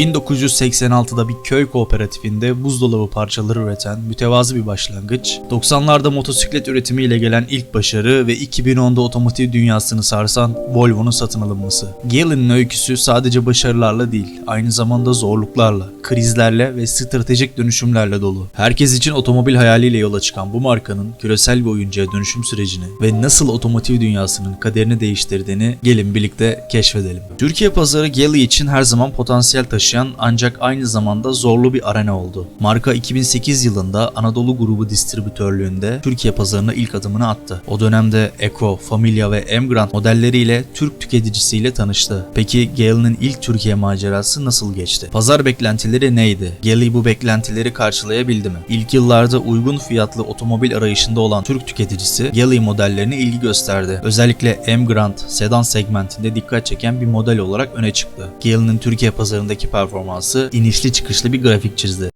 1986'da bir köy kooperatifinde buzdolabı parçaları üreten mütevazı bir başlangıç, 90'larda motosiklet üretimiyle gelen ilk başarı ve 2010'da otomotiv dünyasını sarsan Volvo'nun satın alınması. Galen'in öyküsü sadece başarılarla değil, aynı zamanda zorluklarla, krizlerle ve stratejik dönüşümlerle dolu. Herkes için otomobil hayaliyle yola çıkan bu markanın küresel bir oyuncuya dönüşüm sürecini ve nasıl otomotiv dünyasının kaderini değiştirdiğini gelin birlikte keşfedelim. Türkiye pazarı Geely için her zaman potansiyel taşıyan ancak aynı zamanda zorlu bir arena oldu. Marka 2008 yılında Anadolu grubu distribütörlüğünde Türkiye pazarına ilk adımını attı. O dönemde Eco, Familia ve Emgrand modelleriyle Türk tüketicisiyle tanıştı. Peki Geely'nin ilk Türkiye macerası nasıl geçti? Pazar beklentileri neydi? Geely bu beklentileri karşılayabildi mi? İlk yıllarda uygun fiyatlı otomobil arayışında olan Türk tüketicisi Geely modellerine ilgi gösterdi. Özellikle Emgrand sedan segmentinde dikkat çeken bir model olarak öne çıktı. Geely'nin Türkiye pazarındaki performansı inişli çıkışlı bir grafik çizdi.